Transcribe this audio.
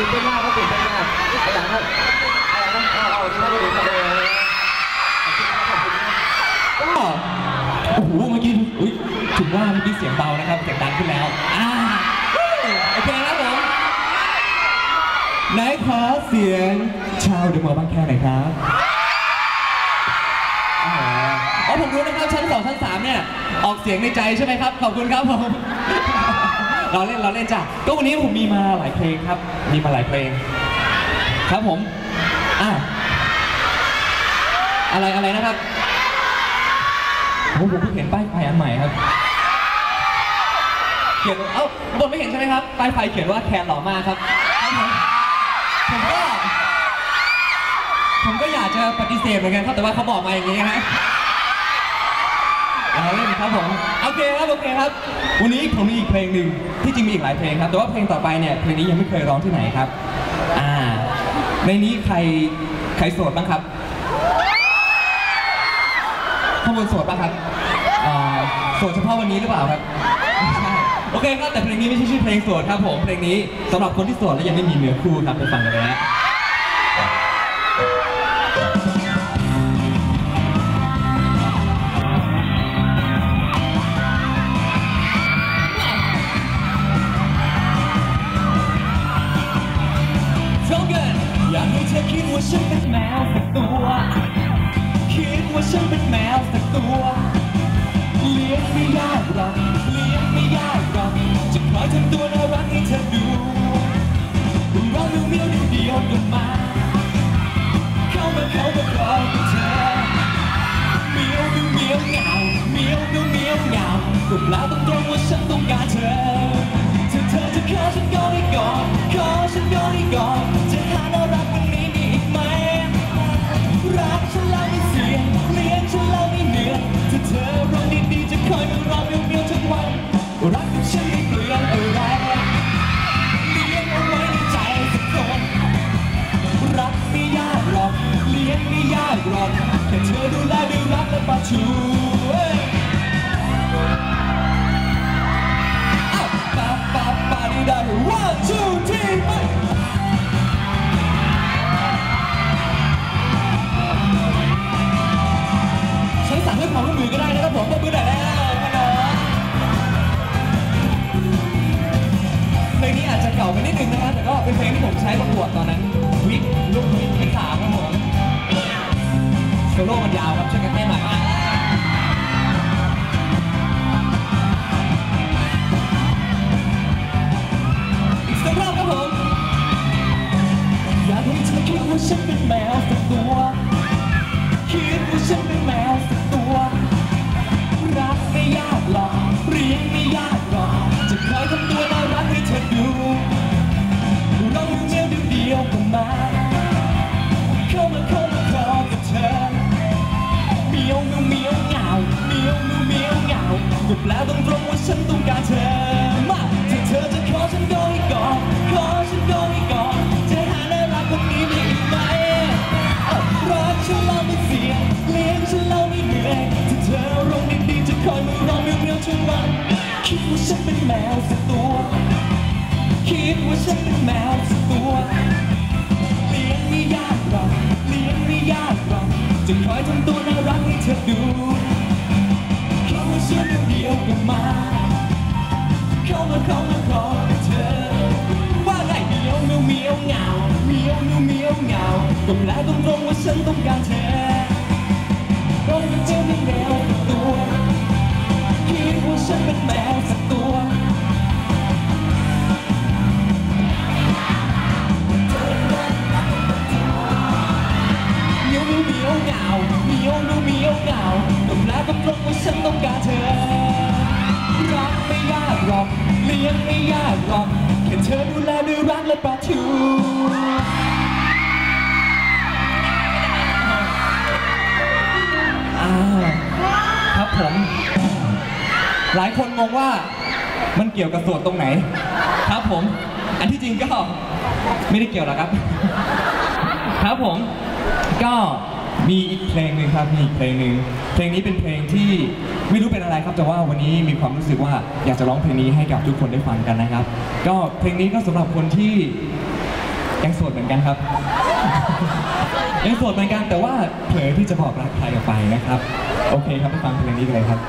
ตื่นเต้นมากครับตื่นเต้นมากอะไรนะครับอะไรนะเอาเอาที่มาดูกันเลยก็โอ้โหเมื่อกี้อุ้ยถึงว่าเมื่อกี้เสียงเบานะครับเสียงดังขึ้นแล้วอ่าโอเคครับผมไหนขอเสียงชาวเดอะมอลล์บางแคหน่อยครับอ๋ออ๋อผมรู้นะครับชั้นสองชั้นสามเนี่ยออกเสียงในใจใช่ไหมครับขอบคุณครับผม เราเล่นเราเล่นจ้ะก็วันนี้ผมมีมาหลายเพลงครับ มีมาหลายเพลง ครับผมอะอะไรอะไรนะครับผมเพิ่งเห็นป้ายไฟอันใหม่ครับ เขียนเอ้าบนไม่เห็นใช่ไหมครับป้ายไฟเขียนว่าแคนหล่อมากครับผมผมก็ผมก็อยากจะปฏิเสธเหมือนกันครับแต่ว่าเขาบอกมาอย่างนี้ฮะ เราเล่นครับผมโอเคครับโอเคครับ วันนี้ผมมีอีกเพลงหนึ่งที่จริงมีอีกหลายเพลงครับ แต่ว่าเพลงต่อไปเนี่ยเพลงนี้ยังไม่เคยร้องที่ไหนครับ อ่า ในนี้ใครใครโสดบ้างครับข้างบนโสดป่ะครับอ่าโสดเฉพาะวันนี้หรือเปล่าครับไม่ใช่โอเคครับแต่เพลงนี้ไม่ใช่ชื่อเพลงโสดครับผมเพลงนี้สำหรับคนที่โสดและยังไม่มีเนื้อคู่ครับไปฟังกันเลยนะ ว่าฉันเป็นแมวสักตัว คิดว่าฉันเป็นแมวสักตัว เลี้ยงไม่ยากหรอก เลี้ยงไม่ยากหรอกจะคอยทำตัวน่ารักให้เธอดูเราดูเมียวดูเดียวกันมา เข้ามาเข้ามาคอยกับเธอด โซโล่มันยาวครับช่วยกัน เธอคิดว่ คิดว่าฉันเป็นแมวสักตัว คิดว่าฉันเป็นแมวสักตัว เลี้ยงไม่ยากหรอก เลี้ยงไม่ยากหรอกจะคอยทำตัวน่ารักให้เธอดู เข้ามาเชื่อเดียวกันมา เข้ามาเข้ามาขอกับเธอ ว่าไงเมียวเมียวเมียวเหงาเมียวเมียวเมียวเหงาก็แปลตรงๆว่าฉันต้องการเธอร้องเป็นเจ้าไม่แมวสักตัว มียวเมียวเมียวเหงามียวเมียวเมียวเหงาก็แปลตรงว่าฉันต้องการเธอ รักไม่ยากหรอกเลี้ยงไม่ยากหรอกแค่เธอดูแลด้วยรักและปลาทูครับผม หลายคนงงว่ามันเกี่ยวกับส่วนตรงไหน ครับผม อันที่จริงก็ไม่ได้เกี่ยวหรอกครับ ครับผม ก็ มีอีกเพลงหนึ่งครับมีอีกเพลงหนึ่งเพลงนี้เป็นเพลงที่ไม่รู้เป็นอะไรครับแต่ว่าวันนี้มีความรู้สึกว่าอยากจะร้องเพลงนี้ให้กับทุกคนได้ฟังกันนะครับ ก็เพลงนี้ก็สำหรับคนที่ยังโสดเหมือนกันครับยังโสดเหมือนกันแต่ว่าเผลอที่จะบอกรักใครออกไปนะครับ โอเคครับไปฟังเพลงนี้กันเลยครับ